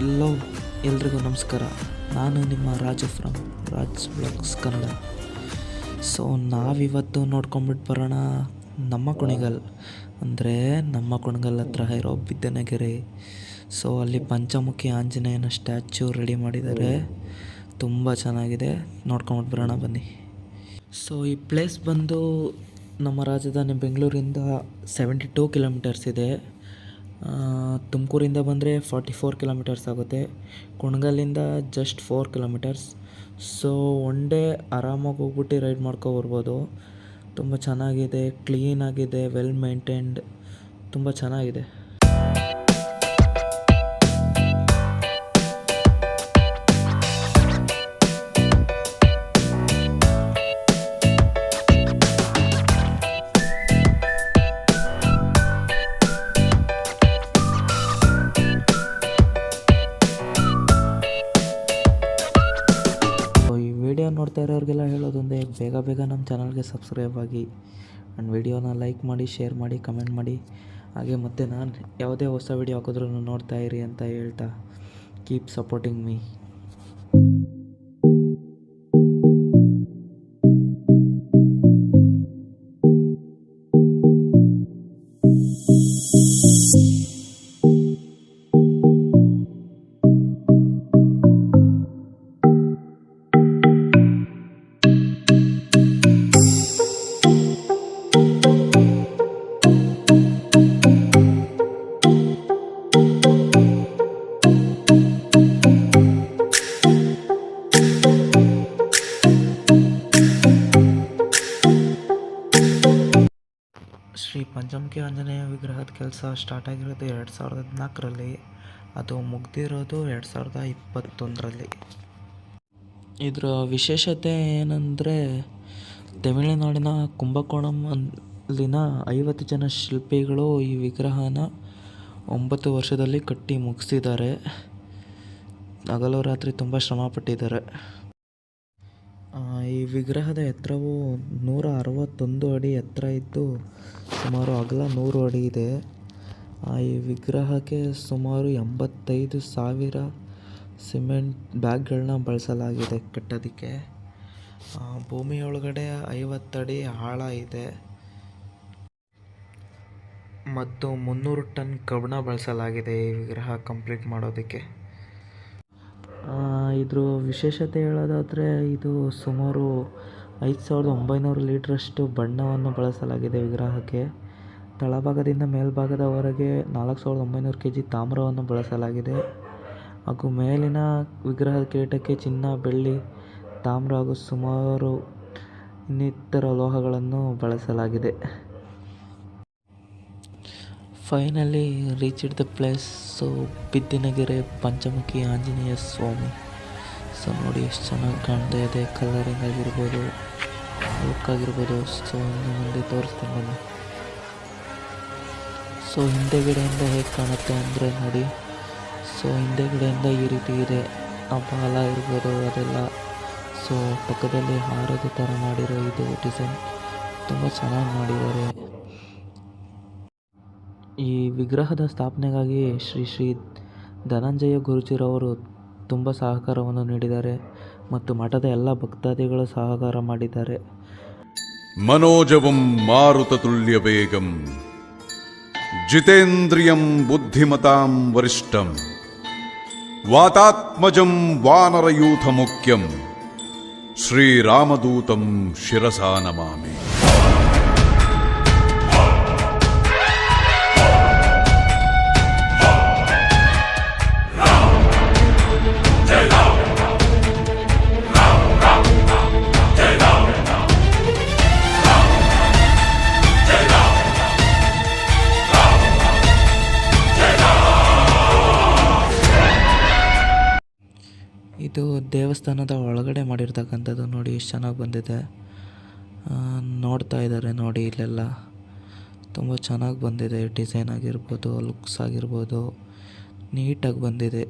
ನಮಸ್ಕಾರ. ನಾನು ನಿಮ್ಮ Raju from Raj blogs Kannada so ನಾವಿವತ್ತು ನೋಡ್ಕೊಂಬಿಟ್ಟು ಬರೋಣ ನಮ್ಮ ಕುಣಿಗಲ್. ಅಂದರೆ ನಮ್ಮ ಕುಣಿಗಲ್ ಹತ್ರ ಇರೋ ಬಿದ್ದನಗೆರೆ. ಸೊ ಅಲ್ಲಿ ಪಂಚಮುಖಿ ಆಂಜನೇಯನ ಸ್ಟ್ಯಾಚ್ಯೂ ರೆಡಿ ಮಾಡಿದ್ದಾರೆ. ತುಂಬ ಚೆನ್ನಾಗಿದೆ. ನೋಡ್ಕೊಂಬಿಟ್ಟು ಬರೋಣ ಬನ್ನಿ. ಸೊ ಈ ಪ್ಲೇಸ್ ಬಂದು ನಮ್ಮ ರಾಜಧಾನಿ ಬೆಂಗಳೂರಿಂದ ಸೆವೆಂಟಿ ಟೂ ಕಿಲೋಮೀಟರ್ಸ್ ಇದೆ. ತುಮಕೂರಿಂದ ಬಂದರೆ ಫಾರ್ಟಿ ಫೋರ್ ಕಿಲೋಮೀಟರ್ಸ್ ಆಗುತ್ತೆ. ಕುಣಗಲ್ಲಿಂದ just four kilometers so one day ಆರಾಮಾಗಿ ಹೋಗ್ಬಿಟ್ಟು ರೈಡ್ ಮಾಡ್ಕೊ ಬರ್ಬೋದು. ತುಂಬ ಚೆನ್ನಾಗಿದೆ ಕ್ಲೀನಾಗಿದೆ ವೆಲ್ ಮೇಂಟೈನ್ಡ್ ತುಂಬ ಚೆನ್ನಾಗಿದೆ. ನೋಡ್ತಾ ಇರೋರಿಗೆಲ್ಲ ಹೇಳೋದೊಂದೇ, ಬೇಗ ಬೇಗ ನಮ್ಮ ಚಾನಲ್ಗೆ ಸಬ್ಸ್ಕ್ರೈಬ್ ಆಗಿ ಆ್ಯಂಡ್ ವಿಡಿಯೋನ ಲೈಕ್ ಮಾಡಿ ಶೇರ್ ಮಾಡಿ ಕಮೆಂಟ್ ಮಾಡಿ. ಹಾಗೆ ಮತ್ತೆ ನಾನು ಯಾವುದೇ ಹೊಸ ವಿಡಿಯೋ ಹಾಕಿದ್ರೂ ನೋಡ್ತಾ ಇರಿ ಅಂತ ಹೇಳ್ತಾ keep supporting me Panchamukhi Anjaneya ವಿಗ್ರಹದ ಕೆಲಸ ಸ್ಟಾರ್ಟ್ ಆಗಿರೋದು ಎರಡು ಸಾವಿರದ ಹದಿನಾಲ್ಕರಲ್ಲಿ. ಅದು ಮುಗ್ದಿರೋದು ಎರಡು ಸಾವಿರದ ಇಪ್ಪತ್ತೊಂದರಲ್ಲಿ. ಇದರ ವಿಶೇಷತೆ ಏನಂದರೆ, ತಮಿಳುನಾಡಿನ ಕುಂಭಕೋಣಂ ಅಲ್ಲಿನ ಐವತ್ತು ಜನ ಶಿಲ್ಪಿಗಳು ಈ ವಿಗ್ರಹನ ಒಂಬತ್ತು ವರ್ಷದಲ್ಲಿ ಕಟ್ಟಿ ಮುಗಿಸಿದ್ದಾರೆ. ಹಗಲು ರಾತ್ರಿ ತುಂಬ ಶ್ರಮಪಟ್ಟಿದ್ದಾರೆ. ಈ ವಿಗ್ರಹದ ಎತ್ತರವು ನೂರ ಅರವತ್ತೊಂದು ಅಡಿ ಎತ್ತರ ಇದ್ದು ಸುಮಾರು ಅಗಲ ನೂರು ಅಡಿ ಇದೆ. ಈ ವಿಗ್ರಹಕ್ಕೆ ಸುಮಾರು ಎಂಬತ್ತೈದು ಸಾವಿರ ಸಿಮೆಂಟ್ ಬ್ಯಾಗ್ಗಳನ್ನ ಬಳಸಲಾಗಿದೆ ಕಟ್ಟೋದಕ್ಕೆ. ಭೂಮಿಯೊಳಗಡೆ ಐವತ್ತಡಿ ಆಳ ಇದೆ. ಮತ್ತು ಮುನ್ನೂರು ಟನ್ ಕಬ್ಬಣ ಬಳಸಲಾಗಿದೆ ಈ ವಿಗ್ರಹ ಕಂಪ್ಲೀಟ್ ಮಾಡೋದಕ್ಕೆ. ಇದ್ರ ವಿಶೇಷತೆ ಹೇಳೋದಾದರೆ ಇದು ಸುಮಾರು ಐದು ಸಾವಿರದ ಒಂಬೈನೂರು ಲೀಟ್ರಷ್ಟು ಬಣ್ಣವನ್ನು ಬಳಸಲಾಗಿದೆ ವಿಗ್ರಹಕ್ಕೆ. ತಳಭಾಗದಿಂದ ಮೇಲ್ಭಾಗದವರೆಗೆ ನಾಲ್ಕು ಸಾವಿರದ ಒಂಬೈನೂರು ಕೆ ಜಿ ತಾಮ್ರವನ್ನು ಬಳಸಲಾಗಿದೆ. ಹಾಗೂ ಮೇಲಿನ ವಿಗ್ರಹದ ಕಿರೀಟಕ್ಕೆ ಚಿನ್ನ, ಬೆಳ್ಳಿ, ತಾಮ್ರ ಹಾಗೂ ಸುಮಾರು ಇನ್ನಿತರ ಲೋಹಗಳನ್ನು ಬಳಸಲಾಗಿದೆ. Finally reached the place. So, Biddinagere, Panchamukhi, Anjaneya Swamy. So ನೋಡಿ, ಎಷ್ಟು ಚೆನ್ನಾಗಿ ಕಾಣ್ತಾ ಇದೆ. ಕಲರಿಂಗ್ ಆಗಿರ್ಬೋದು ಲುಕ್ ಆಗಿರ್ಬೋದು. ಸೊ ಇನ್ನು ಮುಂದೆ ತೋರಿಸ್ತೀನಿ ನಾನು ಸೊ ಹಿಂದೆಗಡೆಯಿಂದ ಹೇಗೆ ಕಾಣುತ್ತೆ ಅಂದರೆ ನೋಡಿ. ಸೊ ಹಿಂದೆಗಡೆಯಿಂದ ಈ ರೀತಿ ಇದೆ. ಆ ಬಾಲ ಇರ್ಬೋದು, ಅದೆಲ್ಲ. ಸೊ ಪಕ್ಕದಲ್ಲಿ ಹಾರದ ಥರ ಮಾಡಿರೋ ಇದು ಡಿಸೈನ್ ತುಂಬ ಚೆನ್ನಾಗಿ ಮಾಡಿದ್ದಾರೆ. ಈ ವಿಗ್ರಹದ ಸ್ಥಾಪನೆಗಾಗಿ ಶ್ರೀ ಶ್ರೀ ಧನಂಜಯ ಗುರುಜಿರವರು ತುಂಬ ಸಹಕಾರವನ್ನು ನೀಡಿದ್ದಾರೆ ಮತ್ತು ಮಠದ ಎಲ್ಲ ಭಕ್ತಾದಿಗಳು ಸಹಕಾರ ಮಾಡಿದ್ದಾರೆ. ಮನೋಜವಂ ಮಾರುತ ತುಲ್ಯ ವೇಗಂ, ಜಿತೇಂದ್ರಿಯಂ ಬುದ್ಧಿಮತಾಂ ವರಿಷ್ಠಂ, ವಾತಾತ್ಮಜಂ ವಾನರಯೂಥ ಮುಖ್ಯಂ ಶ್ರೀರಾಮದೂತಂ ಶಿರಸಾ ನಮಾಮಿ. ಇದು ದೇವಸ್ಥಾನದ ಒಳಗಡೆ ಮಾಡಿರ್ತಕ್ಕಂಥದ್ದು ನೋಡಿ ಎಷ್ಟು ಚೆನ್ನಾಗಿ ಬಂದಿದೆ. ನೋಡ್ತಾ ಇದ್ದಾರೆ ನೋಡಿ ಇಲ್ಲೆಲ್ಲ. ತುಂಬ ಚೆನ್ನಾಗಿ ಬಂದಿದೆ. ಡಿಸೈನ್ ಆಗಿರ್ಬೋದು, ಲುಕ್ಸ್ ಆಗಿರ್ಬೋದು. ನೀಟಾಗಿ ಬಂದಿದೆ.